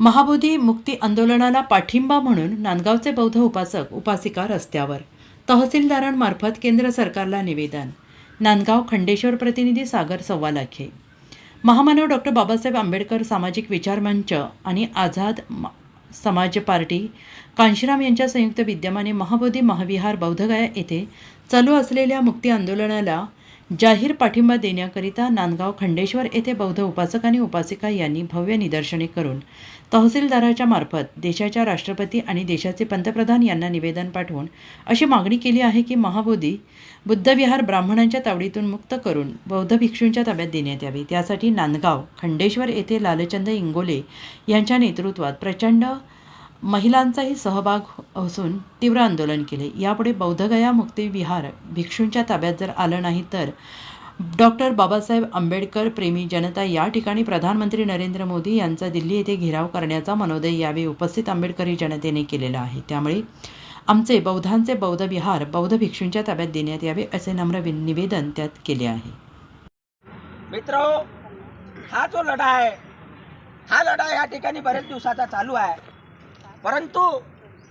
महाबोधी मुक्ती आंदोलनाला पाठिंबा म्हणून नांदगावचे बौद्ध उपासक उपासिका रस्त्यावर. तहसीलदारांमार्फत केंद्र सरकारला निवेदन. नांदगाव खंडेश्वर प्रतिनिधी सागर सव्वालाखे महामानव डॉक्टर बाबासाहेब आंबेडकर सामाजिक विचार मंच आणि आझाद समाज पार्टी कांशीराम यांच्या संयुक्त विद्यमाने महाबोधी महाविहार बौद्धगया येथे चालू असलेल्या मुक्ती आंदोलनाला जाहीर पाठिंबा देण्याकरिता नांदगाव खंडेश्वर येथे बौद्ध उपासक आणि उपासिका यांनी भव्य निदर्शने करून तहसीलदाराच्या मार्फत देशाच्या राष्ट्रपती आणि देशाचे पंतप्रधान यांना निवेदन पाठवून अशी मागणी केली आहे की महाबोधी बुद्धविहार ब्राह्मणांच्या तावडीतून मुक्त करून बौद्ध भिक्षूंच्या ताब्यात देण्यात यावे. त्यासाठी नांदगाव खंडेश्वर येथे लालचंद इंगोले यांच्या नेतृत्वात प्रचंड महिलांचाही सहभाग असून तीव्र आंदोलन केले. यापुढे बौद्धगया मुक्ती विहार भिक्षूंच्या ताब्यात जर आलं नाही तर डॉक्टर बाबासाहेब आंबेडकर प्रेमी जनता या ठिकाणी प्रधानमंत्री नरेंद्र मोदी यांचा दिल्ली येथे घेराव करण्याचा मनोदय यावेळी उपस्थित आंबेडकरी जनतेने केलेला आहे. त्यामुळे आमचे बौद्धांचे बौद्ध विहार बौद्ध भिक्षूंच्या ताब्यात देण्यात यावे असे नम्र वि- निवेदन त्यात केले आहे. मित्र हा जो लढा आहे हा लढा या ठिकाणी बरेच दिवसाचा चालू आहे. परंतु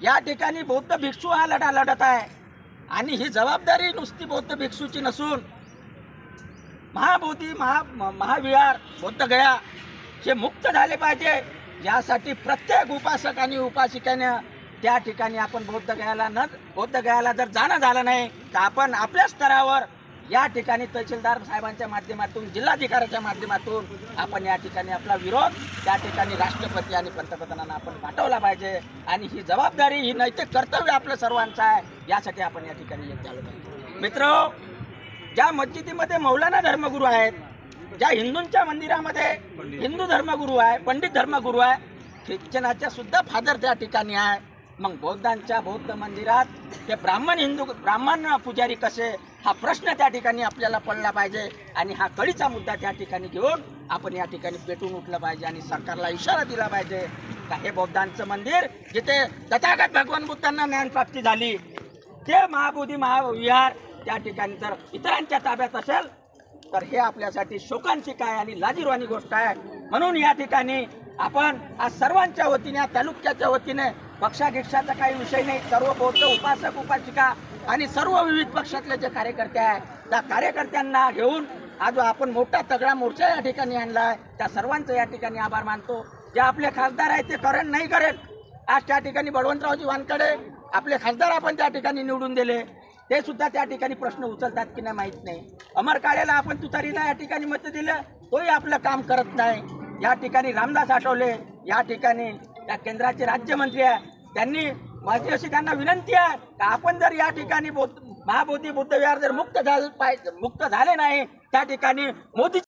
या ठिकाणी बौद्ध भिक्षू हा लढा लढत आहे. आणि ही जबाबदारी नुसती बौद्ध भिक्षूची नसून महाबोधी महा महाविहार बौद्धगया हे मुक्त झाले पाहिजे. यासाठी प्रत्येक उपासक आणि उपासिकेनं त्या ठिकाणी आपण बौद्ध गयाला न बौद्ध गयाला जर जाणं झालं नाही तर आपण आपल्या स्तरावर या ठिकाणी तहसीलदार साहेबांच्या माध्यमातून जिल्हाधिकाऱ्याच्या माध्यमातून आपण या ठिकाणी आपला विरोध त्या ठिकाणी राष्ट्रपती आणि पंतप्रधानांना आपण पाठवला पाहिजे. आणि ही जबाबदारी ही नैतिक कर्तव्य आपलं सर्वांचं आहे यासाठी आपण या ठिकाणी येत झालो पाहिजे मित्र ज्या मस्जिदीमध्ये मौलाना धर्मगुरू आहेत ज्या हिंदूंच्या मंदिरामध्ये हिंदू धर्मगुरू आहे पंडित धर्मगुरू आहे ख्रिश्चनाच्या सुद्धा फादर त्या ठिकाणी आहे. मग बौद्धांच्या बौद्ध मंदिरात ते ब्राह्मण हिंदू ब्राह्मण पुजारी कसे? हा प्रश्न त्या ठिकाणी आपल्याला पडला पाहिजे आणि हा कळीचा मुद्दा त्या ठिकाणी घेऊन आपण या ठिकाणी पेटून उठलं पाहिजे आणि सरकारला इशारा दिला पाहिजे का हे बौद्धांचं मंदिर जिथे तथागत भगवान बुद्धांना ज्ञानप्राप्ती झाली ते महाबोधी महाविहार त्या ठिकाणी जर इतरांच्या ताब्यात असेल तर हे आपल्यासाठी शोकांची आहे आणि लाजीरवाणी गोष्ट आहे. म्हणून या ठिकाणी आपण आज सर्वांच्या वतीने तालुक्याच्या वतीने पक्षाध्यक्षाचा काही विषय नाही. सर्व बौद्ध उपासक उपासिका आणि सर्व विविध पक्षातले जे कार्यकर्ते आहेत त्या कार्यकर्त्यांना घेऊन आज आपण मोठा तगडा मोर्चा या ठिकाणी आणला आहे त्या सर्वांचं या ठिकाणी आभार मानतो. जे आपले खासदार आहेत ते करण नाही करेल. आज त्या ठिकाणी बळवंतरावजी वानकडे आपले खासदार आपण त्या ठिकाणी निवडून दिले. ते सुद्धा त्या ठिकाणी प्रश्न उचलतात की नाही माहीत नाही. अमर काळेला आपण तुतारीला या ठिकाणी मत दिलं तोही आपलं काम करत नाही. या ठिकाणी रामदास आठवले या ठिकाणी त्या केंद्राचे राज्यमंत्री आहे. त्यांनी माझी अशी त्यांना विनंती आहे का आपण जर या ठिकाणी महाबोधी बुद्धविहार जर मुक्त झालं पाहिजे मुक्त झाले नाही त्या ठिकाणी मोदी